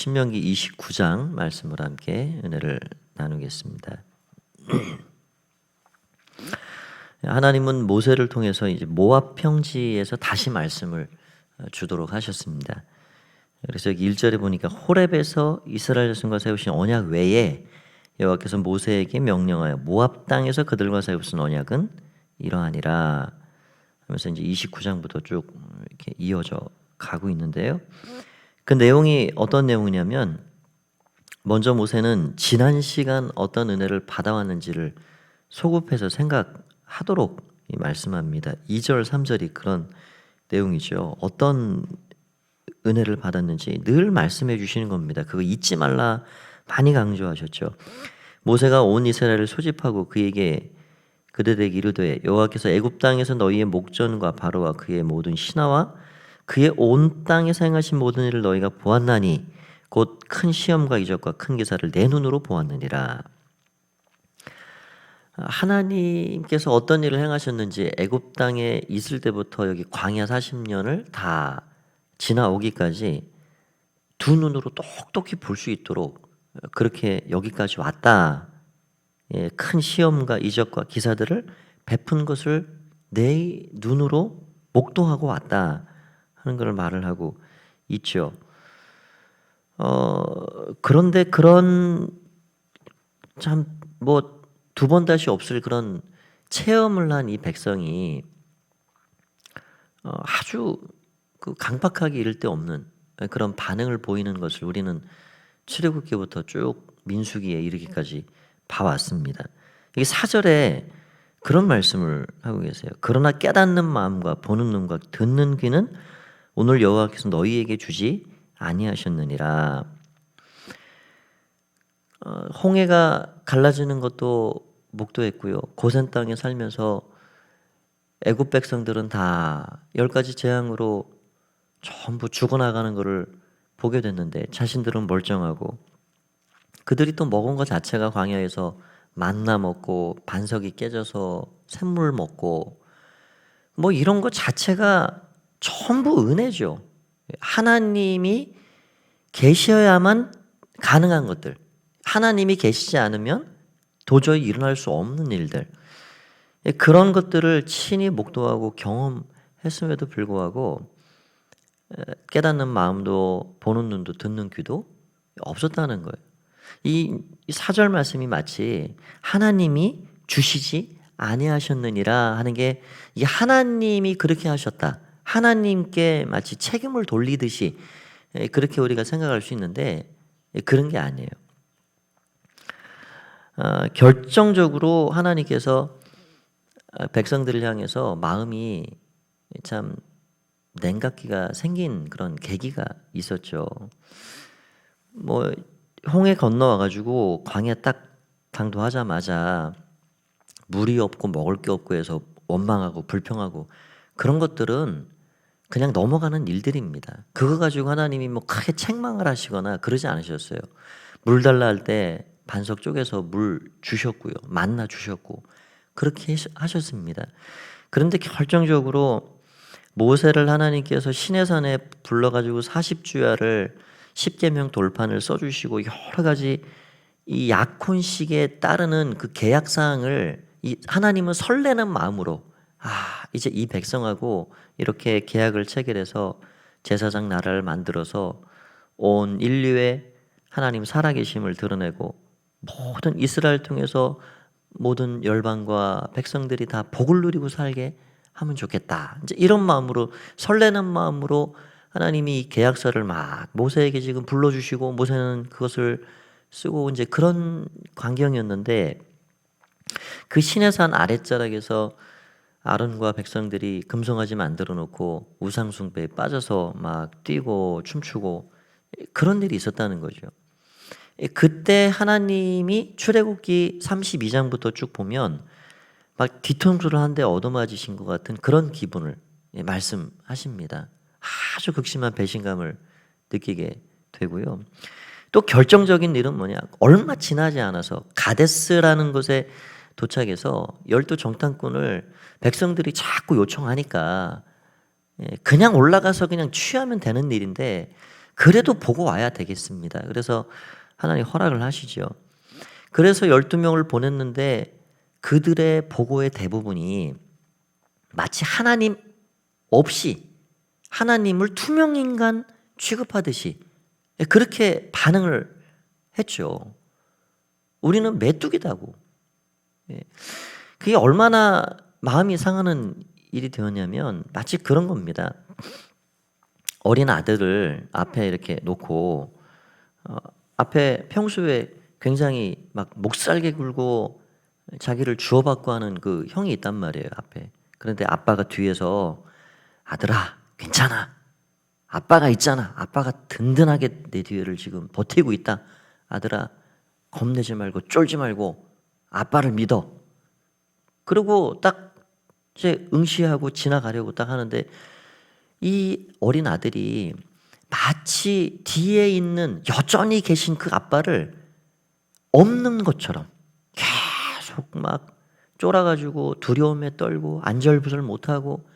신명기 29장 말씀을 함께 은혜를 나누겠습니다. 하나님은 모세를 통해서 이제 모압 평지에서 다시 말씀을 어, 주도록 하셨습니다. 그래서 여기 1절에 보니까 호렙에서 이스라엘 자손과 세우신 언약 외에 여호와께서 모세에게 명령하여 모압 땅에서 그들과 세우신 언약은 이러하니라 하면서 이제 29장부터 쭉 이렇게 이어져 가고 있는데요. 그 내용이 어떤 내용이냐면 먼저 모세는 지난 시간 어떤 은혜를 받아왔는지를 소급해서 생각하도록 이 말씀합니다. 2절, 3절이 그런 내용이죠. 어떤 은혜를 받았는지 늘 말씀해 주시는 겁니다. 그거 잊지 말라 많이 강조하셨죠. 모세가 온 이스라엘을 소집하고 그에게 그들에게 이르되 여호와께서 애굽 땅에서 너희의 목전과 바로와 그의 모든 신하와 그의 온 땅에서 행하신 모든 일을 너희가 보았나니 곧 큰 시험과 이적과 큰 기사를 내 눈으로 보았느니라. 하나님께서 어떤 일을 행하셨는지 애굽 땅에 있을 때부터 여기 광야 40년을 다 지나오기까지 두 눈으로 똑똑히 볼 수 있도록 그렇게 여기까지 왔다. 예, 큰 시험과 이적과 기사들을 베푼 것을 내 눈으로 목도하고 왔다 하는 것을 말을 하고 있죠. 어, 그런데 그런 참 뭐 두 번 다시 없을 그런 체험을 한 이 백성이 어, 아주 그 강박하게 이를 데 없는 그런 반응을 보이는 것을 우리는 출애굽기부터 쭉 민수기에 이르기까지 봐왔습니다. 이게 사절에 그런 말씀을 하고 계세요. 그러나 깨닫는 마음과 보는 눈과 듣는 귀는 오늘 여호와께서 너희에게 주지 아니하셨느니라. 어, 홍해가 갈라지는 것도 목도했고요. 고센 땅에 살면서 애굽 백성들은 다 열 가지 재앙으로 전부 죽어나가는 것을 보게 됐는데 자신들은 멀쩡하고 그들이 또 먹은 것 자체가 광야에서 만나 먹고 반석이 깨져서 샘물 먹고 뭐 이런 것 자체가 전부 은혜죠. 하나님이 계셔야만 가능한 것들. 하나님이 계시지 않으면 도저히 일어날 수 없는 일들. 그런 것들을 친히 목도하고 경험했음에도 불구하고 깨닫는 마음도 보는 눈도 듣는 귀도 없었다는 거예요. 이 사절 말씀이 마치 하나님이 주시지 아니하셨느니라 하는 게 이 하나님이 그렇게 하셨다. 하나님께 마치 책임을 돌리듯이 그렇게 우리가 생각할 수 있는데 그런 게 아니에요. 어, 결정적으로 하나님께서 백성들을 향해서 마음이 참 냉각기가 생긴 그런 계기가 있었죠. 뭐 홍해 건너와 가지고 광야 딱 당도하자마자 물이 없고 먹을 게 없고 해서 원망하고 불평하고 그런 것들은 그냥 넘어가는 일들입니다. 그거 가지고 하나님이 뭐 크게 책망을 하시거나 그러지 않으셨어요. 물 달라 할 때 반석 쪽에서 물 주셨고요. 만나 주셨고 그렇게 하셨습니다. 그런데 결정적으로 모세를 하나님께서 시내산에 불러가지고 40주야를 10계명 돌판을 써주시고 여러 가지 이 약혼식에 따르는 그 계약 사항을 이 하나님은 설레는 마음으로 아 이제 이 백성하고 이렇게 계약을 체결해서 제사장 나라를 만들어서 온 인류의 하나님 살아계심을 드러내고 모든 이스라엘 통해서 모든 열방과 백성들이 다 복을 누리고 살게 하면 좋겠다. 이제 이런 마음으로 설레는 마음으로 하나님이 계약서를 막 모세에게 지금 불러주시고 모세는 그것을 쓰고 이제 그런 광경이었는데 그 시내산 아랫자락에서 아론과 백성들이 금송아지 만들어 놓고 우상 숭배에 빠져서 막 뛰고 춤추고 그런 일이 있었다는 거죠. 그때 하나님이 출애굽기 32장부터 쭉 보면 막 뒤통수를 한 대 얻어맞으신 것 같은 그런 기분을 말씀하십니다. 아주 극심한 배신감을 느끼게 되고요. 또 결정적인 일은 뭐냐? 얼마 지나지 않아서 가데스라는 곳에 도착해서 열두 정탐꾼을 백성들이 자꾸 요청하니까 예, 그냥 올라가서 그냥 취하면 되는 일인데 그래도 보고 와야 되겠습니다. 그래서 하나님 허락을 하시죠. 그래서 12명을 보냈는데 그들의 보고의 대부분이 마치 하나님 없이 하나님을 투명인간 취급하듯이 그렇게 반응을 했죠. 우리는 메뚜기다고. 예. 그게 얼마나 마음이 상하는 일이 되었냐면 마치 그런 겁니다. 어린 아들을 앞에 이렇게 놓고 어, 앞에 평소에 굉장히 막 목살게 굴고 자기를 주워받고 하는 그 형이 있단 말이에요 앞에. 그런데 아빠가 뒤에서 아들아 괜찮아. 아빠가 있잖아. 아빠가 든든하게 내 뒤를 지금 버티고 있다. 아들아 겁내지 말고 쫄지 말고 아빠를 믿어. 그리고 딱 이제 응시하고 지나가려고 딱 하는데 이 어린 아들이 마치 뒤에 있는 여전히 계신 그 아빠를 없는 것처럼 계속 막 쫄아가지고 두려움에 떨고 안절부절 못하고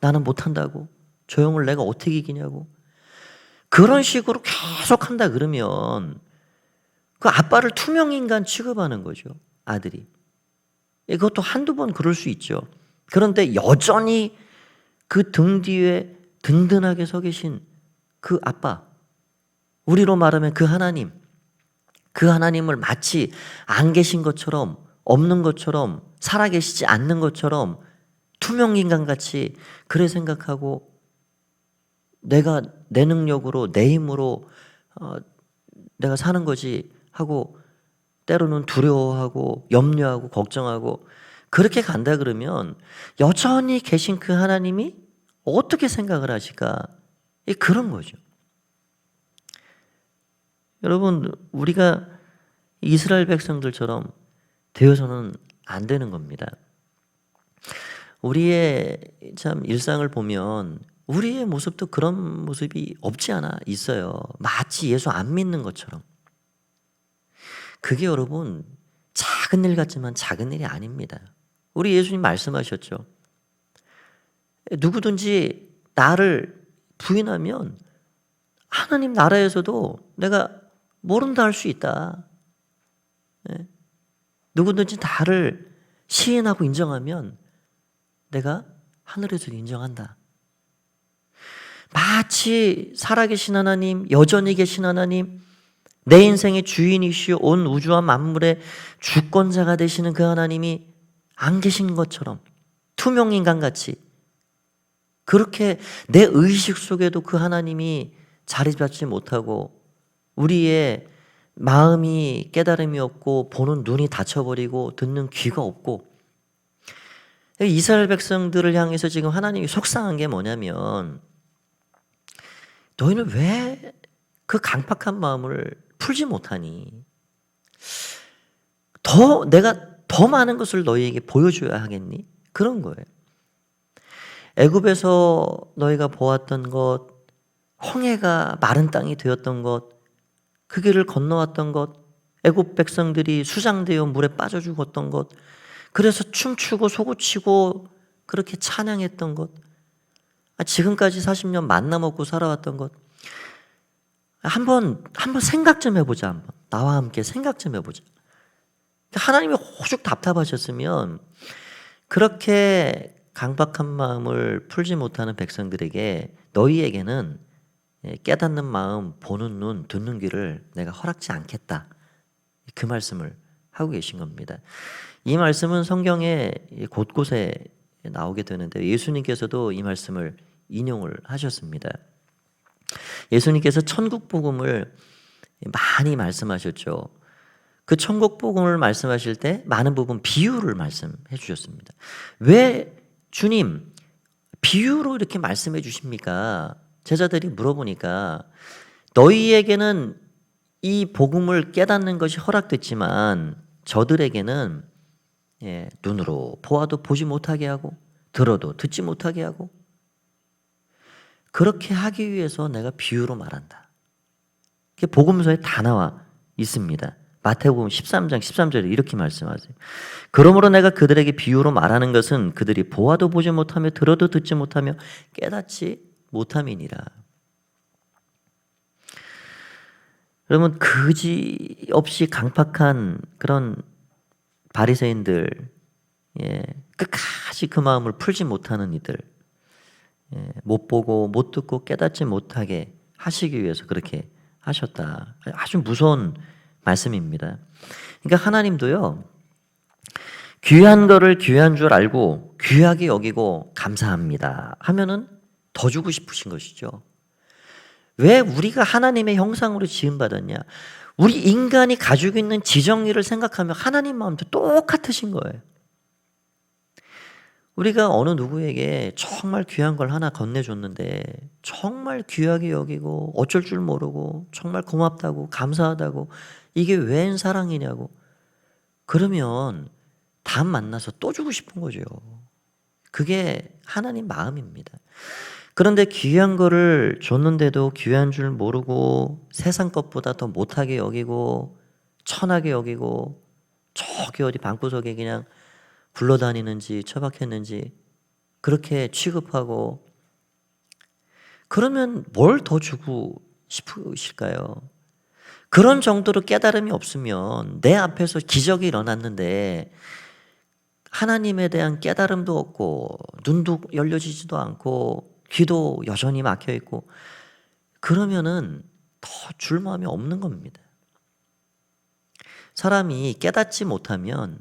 나는 못한다고 저 형을 내가 어떻게 이기냐고 그런 식으로 계속 한다 그러면 그 아빠를 투명인간 취급하는 거죠 아들이. 예, 그것도 한두 번 그럴 수 있죠. 그런데 여전히 그 등 뒤에 든든하게 서 계신 그 아빠, 우리로 말하면 그 하나님, 그 하나님을 마치 안 계신 것처럼, 없는 것처럼, 살아계시지 않는 것처럼 투명인간 같이 그래 생각하고 내가 내 능력으로, 내 힘으로 어, 내가 사는 거지 하고 때로는 두려워하고 염려하고 걱정하고 그렇게 간다 그러면 여전히 계신 그 하나님이 어떻게 생각을 하실까? 예, 그런 거죠. 여러분, 우리가 이스라엘 백성들처럼 되어서는 안 되는 겁니다. 우리의 참 일상을 보면 우리의 모습도 그런 모습이 없지 않아 있어요. 마치 예수 안 믿는 것처럼. 그게 여러분 작은 일 같지만 작은 일이 아닙니다. 우리 예수님 말씀하셨죠. 누구든지 나를 부인하면 하나님 나라에서도 내가 모른다 할 수 있다. 예? 누구든지 나를 시인하고 인정하면 내가 하늘에서 인정한다. 마치 살아계신 하나님, 여전히 계신 하나님, 내 인생의 주인이시오. 온 우주와 만물의 주권자가 되시는 그 하나님이 안 계신 것처럼 투명 인간 같이 그렇게 내 의식 속에도 그 하나님이 자리 잡지 못하고 우리의 마음이 깨달음이 없고 보는 눈이 닫혀버리고 듣는 귀가 없고 이스라엘 백성들을 향해서 지금 하나님이 속상한 게 뭐냐면 너희는 왜 그 강팍한 마음을 풀지 못하니? 더 내가 더 많은 것을 너희에게 보여줘야 하겠니? 그런 거예요. 애굽에서 너희가 보았던 것, 홍해가 마른 땅이 되었던 것, 그 길을 건너왔던 것, 애굽 백성들이 수장되어 물에 빠져 죽었던 것, 그래서 춤추고 소고치고 그렇게 찬양했던 것, 아, 지금까지 40년 만나 먹고 살아왔던 것, 한번 한번 생각 좀 해보자 한번 나와 함께 생각 좀 해보자. 하나님이 호죽 답답하셨으면 그렇게 강박한 마음을 풀지 못하는 백성들에게 너희에게는 예, 깨닫는 마음, 보는 눈, 듣는 귀를 내가 허락지 않겠다. 그 말씀을 하고 계신 겁니다. 이 말씀은 성경에 곳곳에 나오게 되는데 예수님께서도 이 말씀을 인용을 하셨습니다. 예수님께서 천국 복음을 많이 말씀하셨죠. 그 천국 복음을 말씀하실 때 많은 부분 비유를 말씀해 주셨습니다. 왜 주님 비유로 이렇게 말씀해 주십니까? 제자들이 물어보니까 너희에게는 이 복음을 깨닫는 것이 허락됐지만 저들에게는 예, 눈으로 보아도 보지 못하게 하고 들어도 듣지 못하게 하고 그렇게 하기 위해서 내가 비유로 말한다. 그게 복음서에 다 나와 있습니다. 마태복음 13장 13절에 이렇게 말씀하세요. 그러므로 내가 그들에게 비유로 말하는 것은 그들이 보아도 보지 못하며 들어도 듣지 못하며 깨닫지 못함이니라. 여러분 그지 없이 강팍한 그런 바리새인들 예, 끝까지 그 마음을 풀지 못하는 이들 예, 못 보고 못 듣고 깨닫지 못하게 하시기 위해서 그렇게 하셨다. 아주 무서운 말씀입니다. 그러니까 하나님도요. 귀한 거를 귀한 줄 알고 귀하게 여기고 감사합니다. 하면은 더 주고 싶으신 것이죠. 왜 우리가 하나님의 형상으로 지음 받았냐? 우리 인간이 가지고 있는 지정의를 생각하면 하나님 마음도 똑같으신 거예요. 우리가 어느 누구에게 정말 귀한 걸 하나 건네줬는데 정말 귀하게 여기고 어쩔 줄 모르고 정말 고맙다고 감사하다고 이게 웬 사랑이냐고 그러면 다음 만나서 또 주고 싶은 거죠. 그게 하나님 마음입니다. 그런데 귀한 거를 줬는데도 귀한 줄 모르고 세상 것보다 더 못하게 여기고 천하게 여기고 저기 어디 방구석에 그냥 굴러다니는지 처박혔는지 그렇게 취급하고 그러면 뭘 더 주고 싶으실까요? 그런 정도로 깨달음이 없으면 내 앞에서 기적이 일어났는데 하나님에 대한 깨달음도 없고 눈도 열려지지도 않고 귀도 여전히 막혀 있고 그러면은 더 줄 마음이 없는 겁니다. 사람이 깨닫지 못하면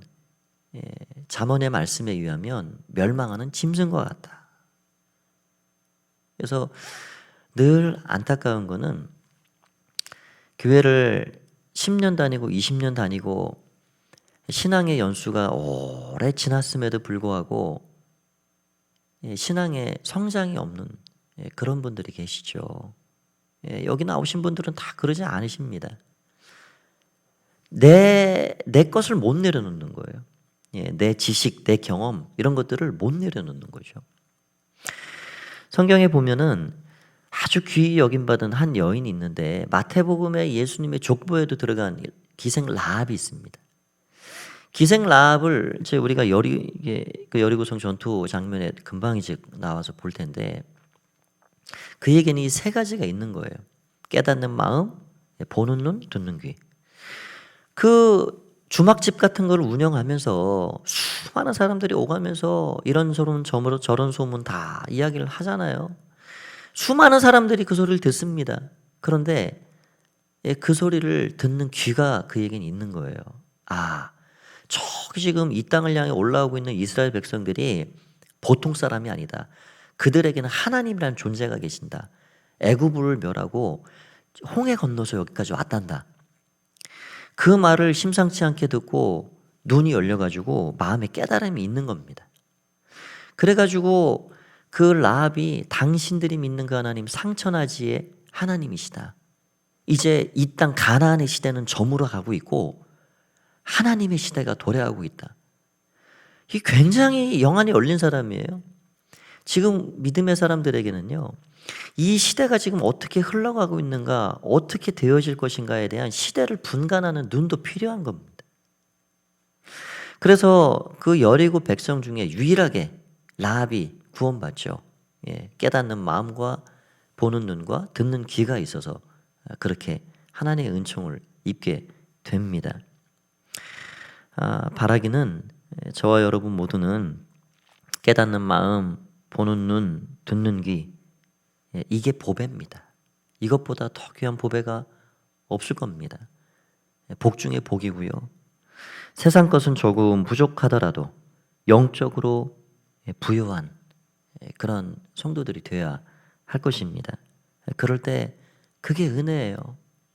예, 잠언의 말씀에 의하면 멸망하는 짐승과 같다. 그래서 늘 안타까운 거는 교회를 10년 다니고 20년 다니고 신앙의 연수가 오래 지났음에도 불구하고 예, 신앙의 성장이 없는 예, 그런 분들이 계시죠. 예, 여기 나오신 분들은 다 그러지 않으십니다. 내, 내 것을 못 내려놓는 거예요. 예, 내 지식, 내 경험 이런 것들을 못 내려놓는 거죠. 성경에 보면은 아주 귀히 여김받은 한 여인이 있는데 마태복음에 예수님의 족보에도 들어간 기생 라합이 있습니다. 기생 라합을 이제 우리가 여리 그 여리고성 전투 장면에 금방 이제 나와서 볼 텐데 그에게는 이 세 가지가 있는 거예요. 깨닫는 마음, 보는 눈, 듣는 귀. 그 주막집 같은 걸 운영하면서 수많은 사람들이 오가면서 이런 소문 저런 저런 소문 다 이야기를 하잖아요. 수많은 사람들이 그 소리를 듣습니다. 그런데 예, 그 소리를 듣는 귀가 그에겐 있는 거예요. 아, 저기 지금 이 땅을 향해 올라오고 있는 이스라엘 백성들이 보통 사람이 아니다. 그들에게는 하나님이라는 존재가 계신다. 애굽을 멸하고 홍해 건너서 여기까지 왔단다. 그 말을 심상치 않게 듣고 눈이 열려가지고 마음에 깨달음이 있는 겁니다. 그래가지고 그 라합이 당신들이 믿는 그 하나님 상천하지의 하나님이시다. 이제 이 땅 가나안의 시대는 저물어 가고 있고 하나님의 시대가 도래하고 있다. 이 굉장히 영안이 열린 사람이에요. 지금 믿음의 사람들에게는요. 이 시대가 지금 어떻게 흘러가고 있는가, 어떻게 되어질 것인가에 대한 시대를 분간하는 눈도 필요한 겁니다. 그래서 그 여리고 백성 중에 유일하게 라합이 구원받죠. 예, 깨닫는 마음과 보는 눈과 듣는 귀가 있어서 그렇게 하나님의 은총을 입게 됩니다. 아, 바라기는 저와 여러분 모두는 깨닫는 마음, 보는 눈, 듣는 귀, 예, 이게 보배입니다. 이것보다 더 귀한 보배가 없을 겁니다. 예, 복 중에 복이고요. 세상 것은 조금 부족하더라도 영적으로 예, 부유한 그런 성도들이 되어야 할 것입니다. 그럴 때 그게 은혜예요.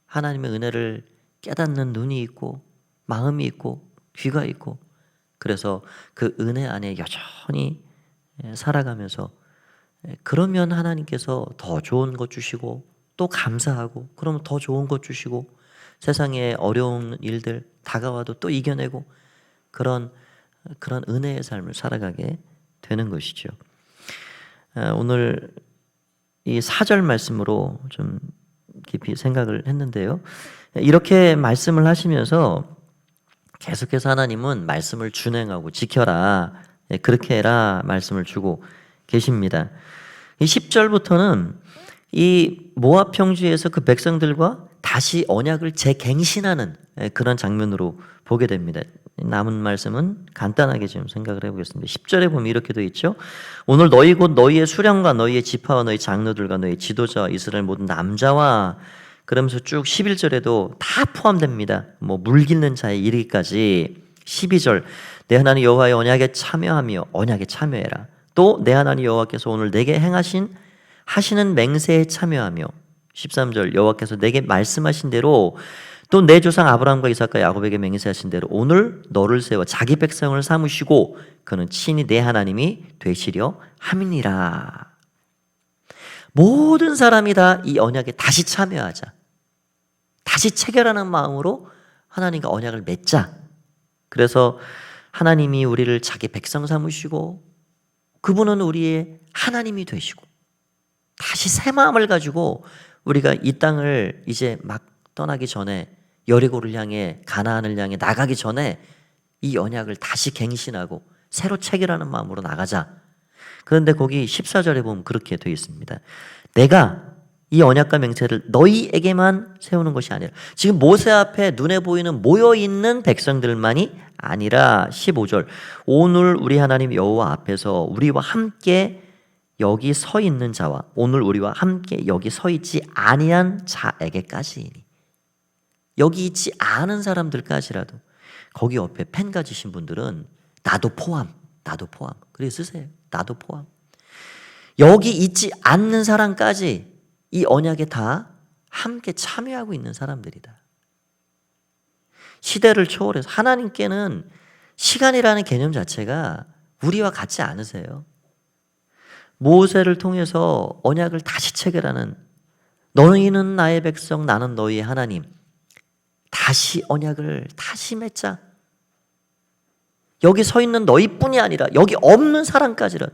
하나님의 은혜를 깨닫는 눈이 있고 마음이 있고 귀가 있고 그래서 그 은혜 안에 여전히 살아가면서 그러면 하나님께서 더 좋은 것 주시고 또 감사하고 그러면 더 좋은 것 주시고 세상에 어려운 일들 다가와도 또 이겨내고 그런 그런 은혜의 삶을 살아가게 되는 것이죠. 오늘 이 사절 말씀으로 좀 깊이 생각을 했는데요. 이렇게 말씀을 하시면서 계속해서 하나님은 말씀을 준행하고 지켜라. 예, 그렇게 해라. 말씀을 주고 계십니다. 이 10절부터는 이 모압 평지에서 그 백성들과 다시 언약을 재갱신하는 예, 그런 장면으로 보게 됩니다. 남은 말씀은 간단하게 좀 생각을 해보겠습니다. 10절에 보면 이렇게 되어 있죠. 오늘 너희 곧 너희의 수령과 너희의 지파와 너희 장로들과 너희 지도자와 이스라엘 모든 남자와 그러면서 쭉 11절에도 다 포함됩니다. 뭐 물깃는 자에 이르기까지 12절 내 하나님 여호와의 언약에 참여하며 언약에 참여해라. 또 내 하나님 여호와께서 오늘 내게 행하신 하시는 맹세에 참여하며 13절 여호와께서 내게 말씀하신 대로 또 내 조상 아브라함과 이삭과 야곱에게 맹세하신 대로 오늘 너를 세워 자기 백성을 삼으시고 그는 친히 내 하나님이 되시려 함이니라. 모든 사람이 다 이 언약에 다시 참여하자. 다시 체결하는 마음으로 하나님과 언약을 맺자. 그래서 하나님이 우리를 자기 백성 삼으시고 그분은 우리의 하나님이 되시고 다시 새 마음을 가지고 우리가 이 땅을 이제 막 떠나기 전에 여리고를 향해 가나안을 향해 나가기 전에 이 언약을 다시 갱신하고 새로 체결하는 마음으로 나가자. 그런데 거기 14절에 보면 그렇게 되어 있습니다. 내가 이 언약과 맹세를 너희에게만 세우는 것이 아니라 지금 모세 앞에 눈에 보이는 모여 있는 백성들만이 아니라 15절 오늘 우리 하나님 여호와 앞에서 우리와 함께 여기 서 있는 자와 오늘 우리와 함께 여기 서 있지 아니한 자에게까지이니 여기 있지 않은 사람들까지라도 거기 옆에 펜 가지신 분들은 나도 포함, 나도 포함. 그래 쓰세요. 나도 포함. 여기 있지 않는 사람까지 이 언약에 다 함께 참여하고 있는 사람들이다. 시대를 초월해서 하나님께는 시간이라는 개념 자체가 우리와 같지 않으세요. 모세를 통해서 언약을 다시 체결하는 너희는 나의 백성 나는 너희의 하나님 다시 언약을 다시 맺자. 여기 서 있는 너희뿐이 아니라 여기 없는 사람까지라.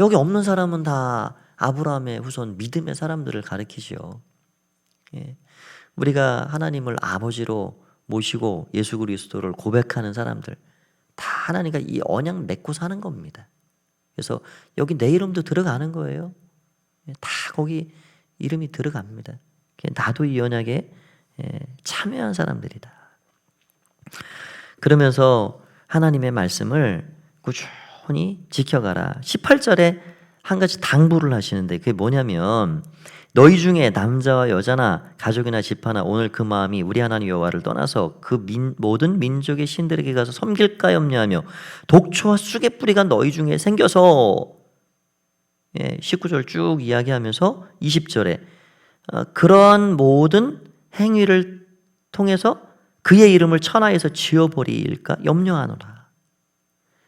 여기 없는 사람은 다 아브라함의 후손 믿음의 사람들을 가리키죠. 예. 우리가 하나님을 아버지로 모시고 예수 그리스도를 고백하는 사람들 다 하나님과 이 언약 맺고 사는 겁니다. 그래서 여기 내 이름도 들어가는 거예요. 예, 다 거기 이름이 들어갑니다. 나도 이 언약에 예, 참여한 사람들이다. 그러면서 하나님의 말씀을 꾸준히 지켜가라. 18절에 한 가지 당부를 하시는데 그게 뭐냐면 너희 중에 남자와 여자나 가족이나 집하나 오늘 그 마음이 우리 하나님 여호와를 떠나서 그 민, 모든 민족의 신들에게 가서 섬길까 염려하며 독초와 쑥의 뿌리가 너희 중에 생겨서 예, 19절 쭉 이야기하면서 20절에 어, 그러한 모든 행위를 통해서 그의 이름을 천하에서 지워버릴까 염려하노라.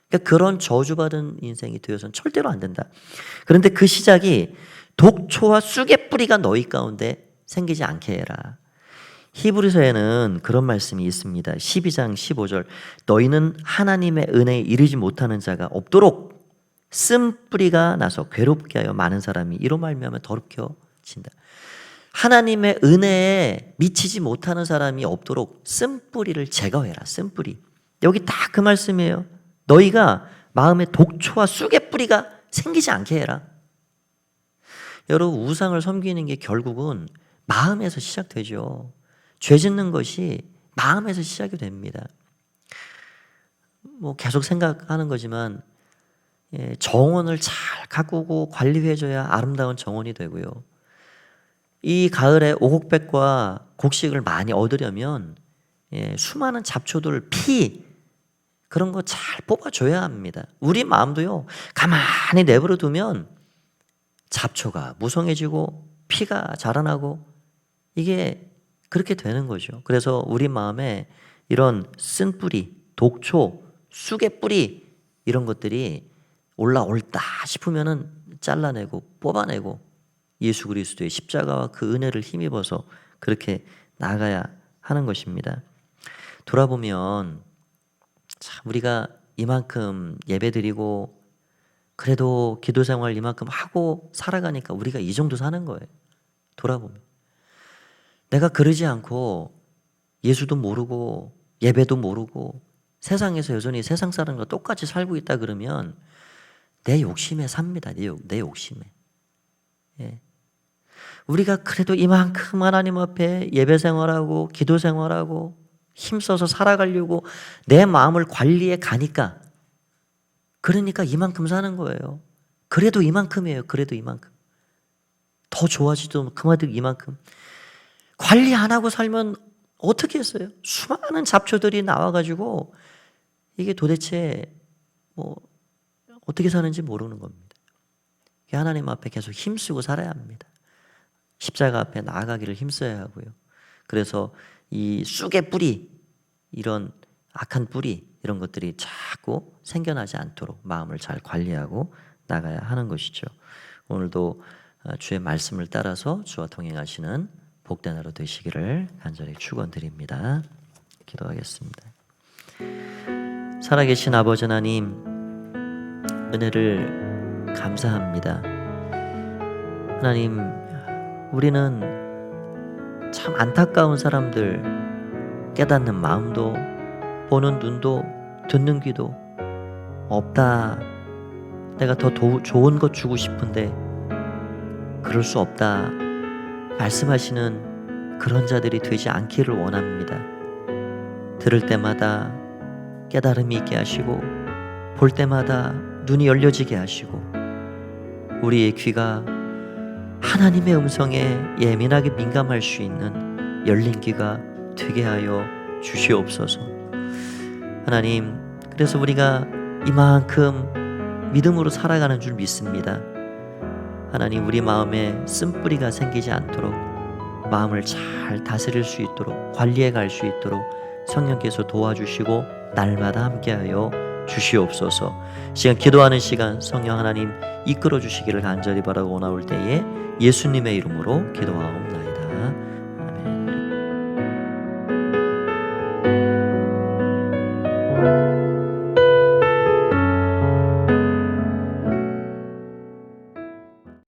그러니까 그런 저주받은 인생이 되어서는 절대로 안 된다. 그런데 그 시작이 독초와 쑥의 뿌리가 너희 가운데 생기지 않게 해라. 히브리서에는 그런 말씀이 있습니다. 12장 15절 너희는 하나님의 은혜에 이르지 못하는 자가 없도록 쓴뿌리가 나서 괴롭게 하여 많은 사람이 이로 말미암아 더럽혀진다. 하나님의 은혜에 미치지 못하는 사람이 없도록 쓴뿌리를 제거해라. 쓴뿌리. 여기 딱그 말씀이에요. 너희가 마음에 독초와 쑥의 뿌리가 생기지 않게 해라. 여러분 우상을 섬기는 게 결국은 마음에서 시작되죠. 죄 짓는 것이 마음에서 시작이 됩니다. 뭐 계속 생각하는 거지만 예, 정원을 잘 가꾸고 관리해줘야 아름다운 정원이 되고요. 이 가을에 오곡백과 곡식을 많이 얻으려면 예, 수많은 잡초들, 피 그런 거 잘 뽑아줘야 합니다. 우리 마음도요 가만히 내버려 두면 잡초가 무성해지고 피가 자라나고 이게 그렇게 되는 거죠. 그래서 우리 마음에 이런 쓴 뿌리, 독초, 쑥의 뿌리 이런 것들이 올라올다 싶으면은 잘라내고 뽑아내고 예수 그리스도의 십자가와 그 은혜를 힘입어서 그렇게 나가야 하는 것입니다. 돌아보면 참 우리가 이만큼 예배드리고 그래도 기도 생활 이만큼 하고 살아가니까 우리가 이 정도 사는 거예요. 돌아보면. 내가 그러지 않고 예수도 모르고 예배도 모르고 세상에서 여전히 세상 사람과 똑같이 살고 있다 그러면 내 욕심에 삽니다. 내, 욕, 내 욕심에. 예. 우리가 그래도 이만큼 하나님 앞에 예배 생활하고 기도 생활하고 힘써서 살아가려고 내 마음을 관리해 가니까 그러니까 이만큼 사는 거예요. 그래도 이만큼이에요. 그래도 이만큼. 더 좋아지도 그만큼 이만큼. 관리 안 하고 살면 어떻게 했어요? 수많은 잡초들이 나와가지고 이게 도대체 뭐 어떻게 사는지 모르는 겁니다. 하나님 앞에 계속 힘쓰고 살아야 합니다. 십자가 앞에 나아가기를 힘써야 하고요. 그래서 이 쑥의 뿌리 이런 악한 뿌리 이런 것들이 자꾸 생겨나지 않도록 마음을 잘 관리하고 나가야 하는 것이죠. 오늘도 어, 주의 말씀을 따라서 주와 동행하시는 복된 하루 되시기를 간절히 축원드립니다. 기도하겠습니다. 살아계신 아버지 하나님 은혜를 감사합니다. 하나님 우리는 참 안타까운 사람들 깨닫는 마음도 보는 눈도 듣는 귀도 없다. 내가 더 도, 좋은 것 주고 싶은데 그럴 수 없다. 말씀하시는 그런 자들이 되지 않기를 원합니다. 들을 때마다 깨달음이 있게 하시고 볼 때마다 눈이 열려지게 하시고 우리의 귀가 하나님의 음성에 예민하게 민감할 수 있는 열린 귀가 되게 하여 주시옵소서. 하나님, 그래서 우리가 이만큼 믿음으로 살아가는 줄 믿습니다. 하나님, 우리 마음에 쓴뿌리가 생기지 않도록 마음을 잘 다스릴 수 있도록 관리해 갈 수 있도록 성령께서 도와주시고 날마다 함께하여 주시옵소서. 시간 기도하는 시간 성령 하나님 이끌어 주시기를 간절히 바라고 나올 때에 예수님의 이름으로 기도하옵